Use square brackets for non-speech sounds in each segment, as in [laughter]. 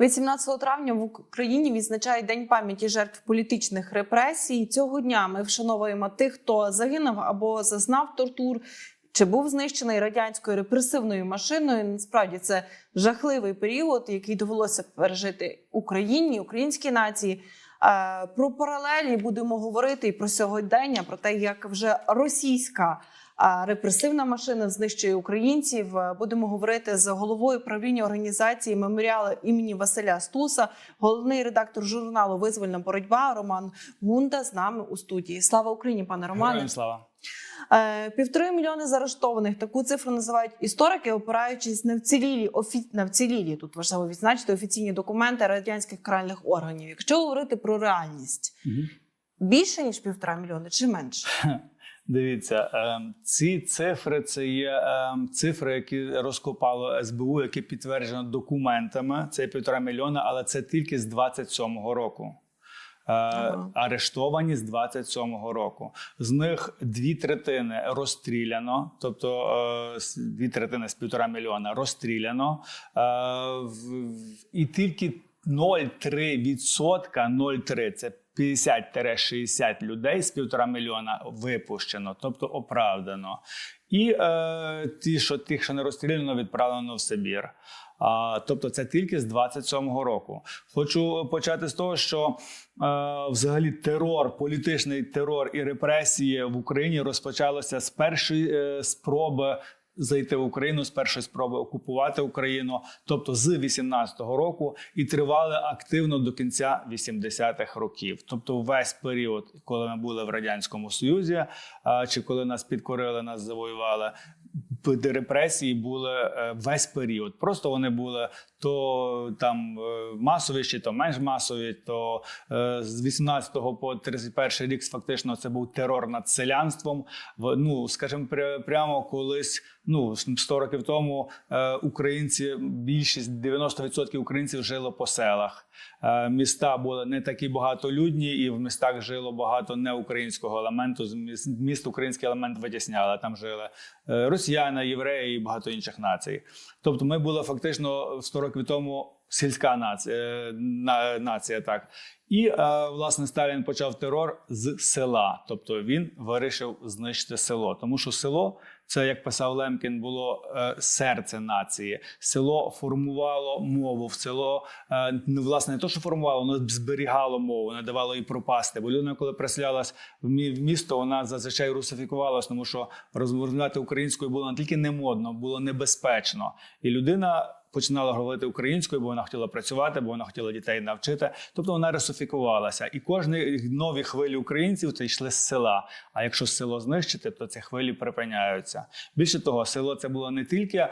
Від 17 травня в Україні відзначають День пам'яті жертв політичних репресій. Цього дня ми вшановуємо тих, хто загинув або зазнав тортур. Чи був знищений радянською репресивною машиною? Насправді це жахливий період, який довелося пережити Україні, українській нації. Е, Про паралелі будемо говорити і про сьогодення, про те, як вже російська репресивна машина знищує українців. Е, Будемо говорити з головою правління організації меморіалу імені Василя Стуса, головний редактор журналу Визвольна боротьба Роман Гунда з нами у студії. Слава Україні, пане Романе. Героям слава. Е, Півтори мільйони заарештованих. Таку цифру називають історики, опираючись на вцілілі офі... на вцілілі. Тут важливо відзначити офіційні документи радянських каральних органів. Якщо говорити про реальність, більше ніж півтора мільйони чи менше? [laughs] Дивіться, ем, ці цифри це є ем, цифри, які розкопало СБУ, які підтверджено документами. Це півтора мільйона, але це тільки з 27-го року. Е, Ага. Арештовані з 27-го року. З них дві третини розстріляно, тобто е, дві третини з півтора мільйона розстріляно, е, і тільки 0,3%, 0,3 це 50-60 людей з півтора мільйона випущено, тобто оправдано. І е, ті, що тих, що не розстріляно, відправлено в Сибір. А, тобто це тільки з 27-го року. Хочу почати з того, що е, взагалі терор, політичний терор і репресії в Україні розпочалося з першої е, спроби. Зайти в Україну з першої спроби окупувати Україну, тобто з 18-го року, і тривали активно до кінця 80-х років. Тобто, весь період, коли ми були в радянському Союзі, чи коли нас підкорили, нас завоювали, репресії були е, весь період. Просто вони були то там е, масові, чи то менш масові. То е, з 18 по 31 рік фактично це був терор над селянством. Ну скажімо, пря- прямо колись. Ну 100 років тому українці, більшість 90% українців жило по селах. Е, міста були не такі багатолюдні, і в містах жило багато неукраїнського елементу. Міст український елемент витісняли. Там жили е, росіяни, євреї і багато інших націй. Тобто, ми були фактично 100 років тому сільська нація, нація так. І е, власне Сталін почав терор з села. Тобто він вирішив знищити село, тому що село. Це як писав Лемкін, було е, серце нації. Село формувало мову. В село е, ну, власне не то, що формувало, воно зберігало мову, не давало їй пропасти. Бо людина, коли приселялась в місто, вона зазвичай русифікувалась, тому що розмовляти українською було не тільки не модно, було небезпечно. І людина починала говорити українською, бо вона хотіла працювати, бо вона хотіла дітей навчити. Тобто вона русифікувалася. І кожні нові хвилі українців це йшли з села. А якщо село знищити, то ці хвилі припиняються. Більше того, село це було не тільки.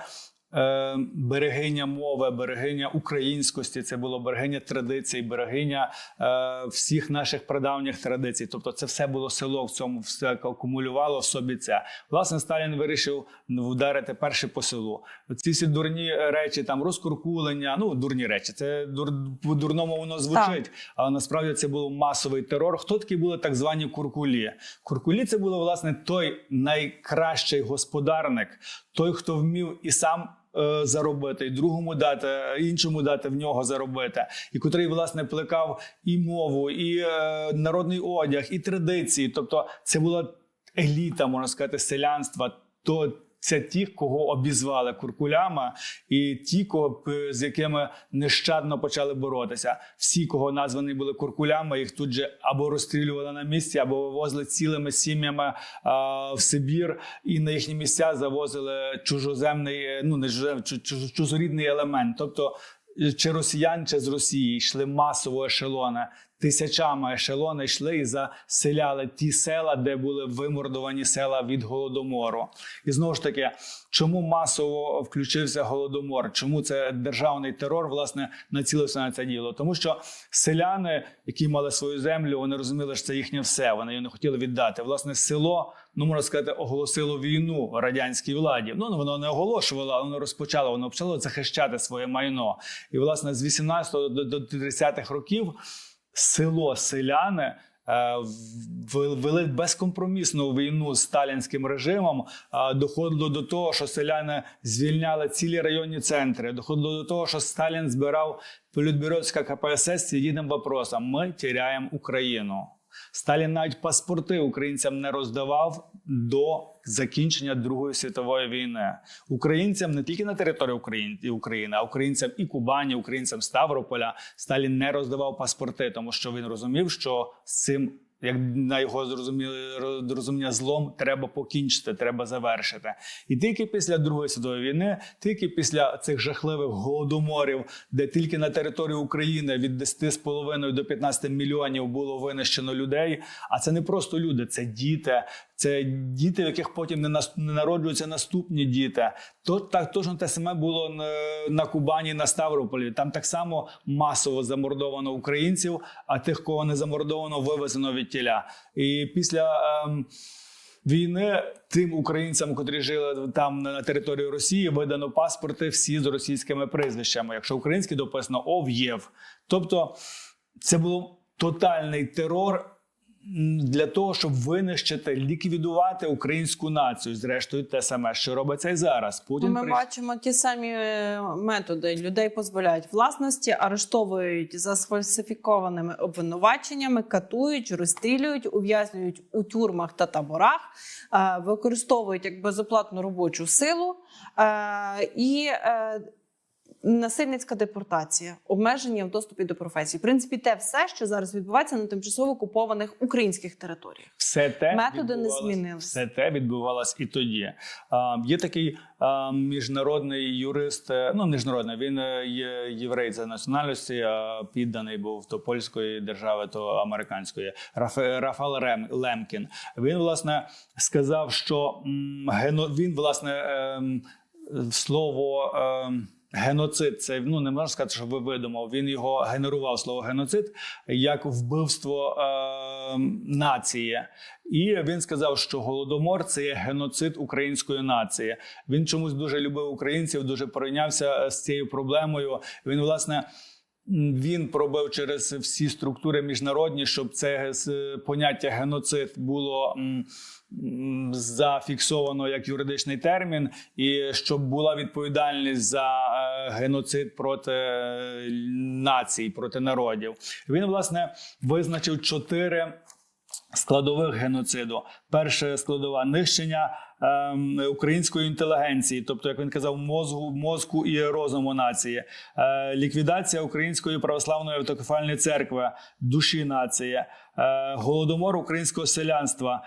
Е, Берегиня мови, берегиня українськості, це було берегиня традицій, берегиня е, всіх наших прадавніх традицій. Тобто, це все було село в цьому все акумулювало в собі це. Власне, Сталін вирішив вдарити перше по селу. Ці всі дурні речі, там розкуркулення, ну дурні речі. Це дур, по дурному воно звучить, але насправді це був масовий терор. Хто такі були так звані куркулі? Куркулі це було власне той найкращий господарник, той, хто вмів і сам. Е, Заробити і другому дати, іншому дати в нього заробити, і котрий власне плекав і мову, і е, народний одяг, і традиції. Тобто, це була еліта, можна сказати, селянства. То це ті, кого обізвали куркулями, і ті, кого з якими нещадно почали боротися. Всі, кого названі були куркулями, їх тут же або розстрілювали на місці, або вивозили цілими сім'ями в Сибір, і на їхні місця завозили чужоземний, ну не чужозем- чу- чу- чужорідний елемент. Тобто е, чи росіян, чи з Росії йшли масово ешелони. Тисячами ешелони йшли і заселяли ті села, де були вимордовані села від голодомору. І знову ж таки, чому масово включився голодомор? Чому це державний терор власне націлився на це діло? Тому що селяни, які мали свою землю, вони розуміли, що це їхнє все. Вони її не хотіли віддати. Власне, село, ну можна сказати, оголосило війну радянській владі. Ну воно не оголошувало, але воно розпочало. Воно почало захищати своє майно. І власне з 18 до, до 30-х років село селяни. е, вели безкомпромісну війну з сталінським режимом. е, Доходило до того, що селяни звільняли цілі районні центри. Доходило до того, що Сталін збирав політбюроська КПСС з єдиним вопросом: ми тіряємо Україну. Сталін навіть паспорти українцям не роздавав до закінчення Другої світової війни. Українцям не тільки на території України, а українцям і Кубані, українцям Ставрополя Сталін не роздавав паспорти, тому що він розумів, що з цим. Як на його зрозумі- розуміння злом треба покінчити, треба завершити. І тільки після Другої світової війни, тільки після цих жахливих голодоморів, де тільки на території України від 10,5 до 15 мільйонів було винищено людей. А це не просто люди, це діти, це діти, в яких потім не нас- не народжуються наступні діти. То так точно те саме було на Кубані, на Ставрополі. Там так само масово замордовано українців, а тих, кого не замордовано, вивезено від тіля. І після. Ем, Війни тим українцям, котрі жили там на території Росії, видано паспорти всі з російськими прізвищами. Якщо український дописано Ов'єв. Тобто це був тотальний терор для того, щоб винищити, ліквідувати українську націю. Зрештою, те саме, що робиться і зараз. Путін Ми прийш- бачимо ті самі е, методи. Людей позбавляють власності, арештовують за сфальсифікованими обвинуваченнями, катують, розстрілюють, ув'язнюють у тюрмах та таборах, е, використовують як безоплатну робочу силу е, і. Насильницька депортація, обмеження в доступі до професії. В принципі, те все, що зараз відбувається на тимчасово окупованих українських територіях. Все те Методи не змінились. Все те відбувалось і тоді. А, є такий а, міжнародний юрист, е, ну міжнародний, він е, є єврей за національності, а підданий був то польської держави, то американської. Рафа- Рафал Рем, Лемкін. Він власне сказав, що м, гено, він власне ем, слово. Ем, Геноцид, це ну не можна сказати, що ви видумав. Він його генерував слово геноцид як вбивство е, нації. І він сказав, що голодомор це є геноцид української нації. Він чомусь дуже любив українців, дуже пройнявся з цією проблемою. Він власне. Він пробив через всі структури міжнародні, щоб це е, поняття геноцид було зафіксовано як юридичний термін, і щоб була відповідальність за е, геноцид проти е, націй, проти народів. Він власне визначив чотири складових геноциду. Перша складова нищення ем, української інтелігенції, тобто, як він казав, мозку, мозку і розуму нації, е, ліквідація української православної автокефальної церкви, душі нації, е, голодомор українського селянства,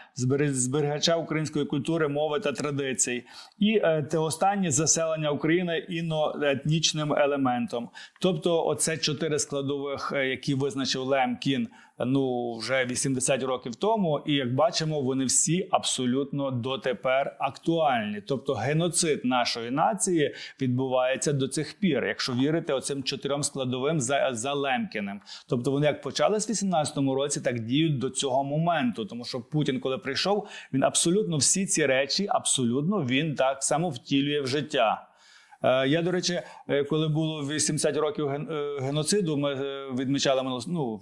зберігача української культури, мови та традицій, і е, те останнє заселення України іноетнічним елементом. Тобто, оце чотири складових, які визначив Лем Кін ну вже 80 років тому, і як бачимо, вони всі абсолютно дотепер актуальні. Тобто, геноцид нашої нації відбувається до цих пір, якщо вірити оцим чотирьом складовим за, за Лемкіним. Тобто, вони як почали з 18-му році, так діють до цього моменту. Тому що Путін, коли прийшов, він абсолютно всі ці речі, абсолютно він так само втілює в життя. Е, Я, до речі, е, коли було 80 років е, геноциду, ми відмічали минуло- ну,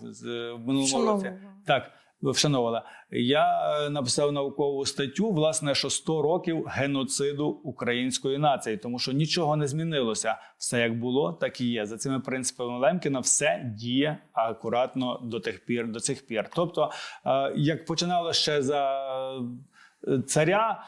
минулому році. Так, вшановували. Я е, написав наукову статтю, власне, що 100 років геноциду української нації, тому що нічого не змінилося. Все як було, так і є. За цими принципами Лемкіна все діє акуратно до тих пір, до цих пір. Тобто, е, як починало ще за. е, Царя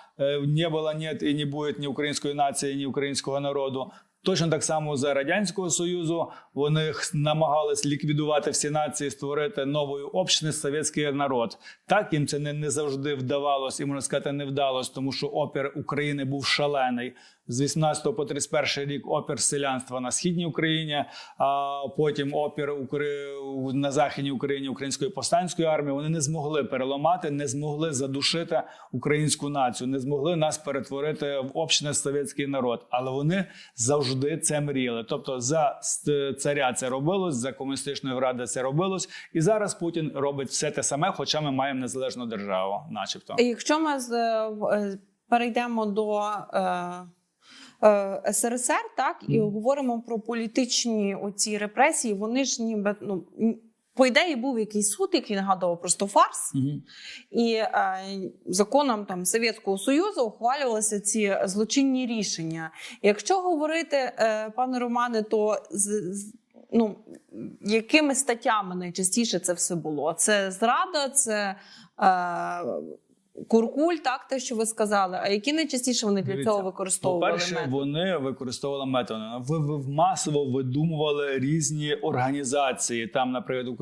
не було нет і не буде ні української нації, ні українського народу. Точно так само за радянського союзу вони намагались ліквідувати всі нації, створити новою общність совєтський народ. Так їм це не, не завжди вдавалось, і можна сказати, не вдалось, тому що опір України був шалений. З 18 по 31 рік опір селянства на східній Україні, а потім опір Укр- на західній Україні української повстанської армії. Вони не змогли переламати, не змогли задушити українську націю, не змогли нас перетворити в общний совєтський народ. Але вони завжди це мріяли. Тобто, за царя це робилось, за комуністичної ради це робилось, і зараз Путін робить все те саме, хоча ми маємо незалежну державу, начебто. Якщо ми з, е, е, перейдемо до е, СРСР, так і говоримо про політичні оці репресії, вони ж ніби ну. по ідеї був якийсь суд, який нагадував просто фарс. Мгм. І е, законом там Совєтського Союзу ухвалювалися ці злочинні рішення. Якщо говорити, е, пане Романе, то з, з- ну, якими статтями найчастіше це все було? Це зрада, це е, куркуль, так те, що ви сказали. А які найчастіше вони для Дивіться, цього використовували? По-перше, методи? вони використовували методи. Ви, ви масово видумували різні організації. Там, наприклад,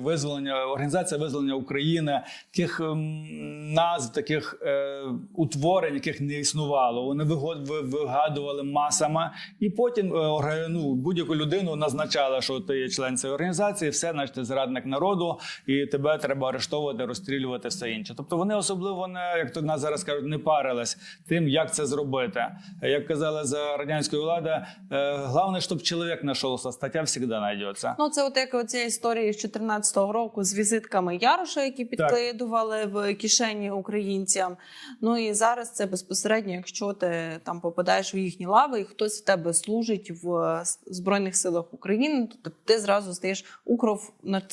визволення організація визволення України, таких ем, назв, таких е, утворень, яких не існувало. Вони виго- ви- вигадували масами, і потім е, ну, будь-яку людину назначали, що ти є член цієї організації, все, значить, ти зрадник народу, і тебе треба арештовувати, розстрілювати все інше. Тобто вони особливо не як то нас зараз кажуть, не парились тим, як це зробити. Як казали за радянської влади, е, головне, щоб чоловік знайшовся, стаття завжди знайдеться. Ну, це от як оця історія з 14-го року з візитками Яроша, які підкидували в кишені українцям. Ну і зараз це безпосередньо, якщо ти там попадаєш в їхні лави, і хтось в тебе служить в збройних силах України, то ти зразу стаєш укров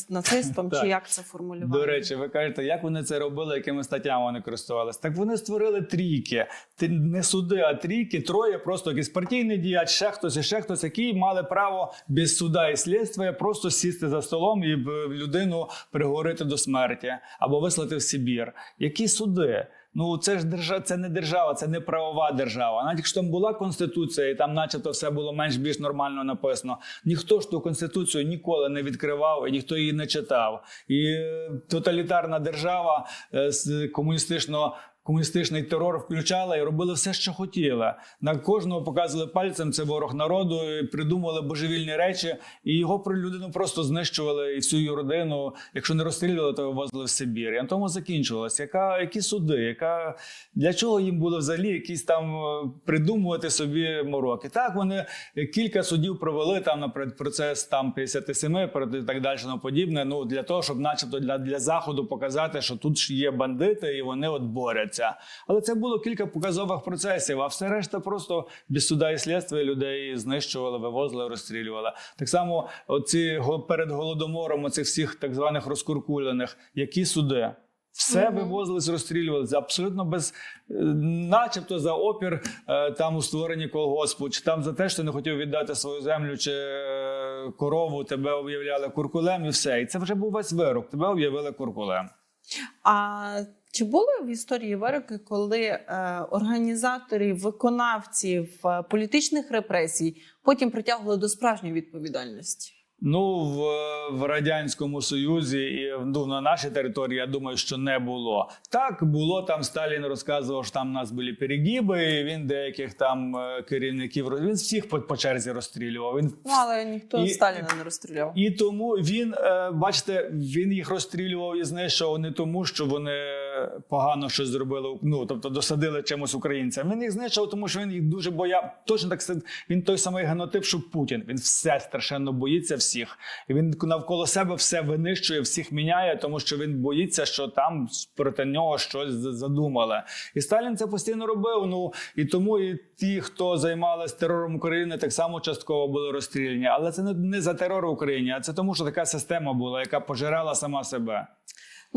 нацистом, чи як це формулювати? До речі, ви кажете, як вони це робили, якими статтями вони користувалися? Так вони створили трійки. Ти не суди, а трійки, троє, просто якийсь партійний діяч, ще хтось ще хтось, які мали право без суда і слідства просто сісти за столом і людину приговорити до смерті або вислати в Сибір. Які суди? Ну, це ж держава, це не держава, це не правова держава. Навіть якщо там була конституція, і там, начебто, все було менш-більш нормально написано. Ніхто ж ту конституцію ніколи не відкривав і ніхто її не читав. І е, тоталітарна держава е, з комуністичного. Комуністичний терор включала і робили все, що хотіли. На кожного показували пальцем це ворог народу, і придумували божевільні речі, і його людину просто знищували і всю її родину. Якщо не розстрілювали, то вивозили в Сибір. І на тому закінчувалося. Яка які суди? Яка для чого їм було взагалі якісь там е, придумувати собі мороки? Так вони кілька судів провели там, наприклад, процес там 57 проти і так далі, тому подібне. Ну для того, щоб, начебто, для, для заходу показати, що тут ж є бандити, і вони от борються. Але це було кілька показових процесів. А все решта просто без суда і слідства людей знищували, вивозили, розстрілювали. Так само, оці перед голодомором, оцих всіх так званих розкуркулених, які суди. Все Мгм. вивозились, розстрілювалися абсолютно без, е, начебто, за опір е, там у створенні колгоспу, чи там за те, що не хотів віддати свою землю чи е, корову, тебе об'являли куркулем, і все. І це вже був весь вирок. Тебе об'явили куркулем. А чи були в історії вироки, коли е, організаторів, виконавців е, політичних репресій потім притягували до справжньої відповідальності? Ну, в, в радянському союзі і ну, на нашій території, я думаю, що не було. Так було там. Сталін розказував, що там у нас були перегіби. і Він деяких там е, керівників він всіх по, по черзі розстрілював. Він Ну але ніхто І- Сталіна не розстріляв. і тому він, е, бачите, він їх розстрілював і знищував не тому, що вони погано щось зробили, ну тобто досадили чимось українцям. Він їх знищував, тому що він їх дуже бояв. Точно так він той самий генотип, що Путін. Він все страшенно боїться всіх. І він навколо себе все винищує, всіх міняє, тому що він боїться, що там проти нього щось задумали. І Сталін це постійно робив. Ну і тому і ті, хто займалися терором України, так само частково були розстріляні. Але це не, не за терор в Україні, а це тому, що така система була, яка пожирала сама себе.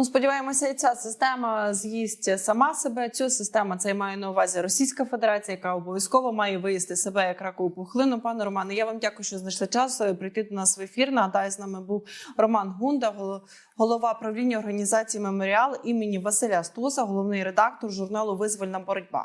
Ну, сподіваємося, і ця система з'їсть сама себе. Цю систему це має на увазі Російська Федерація, яка обов'язково має виїсти себе як ракову пухлину. Пане Романе, я вам дякую, що знайшли час е, прийти до нас в ефір. Нагадаю, з нами був Роман Гунда, голо- голова правління організації Меморіал імені Василя Стуса, головний редактор журналу Визвольна боротьба.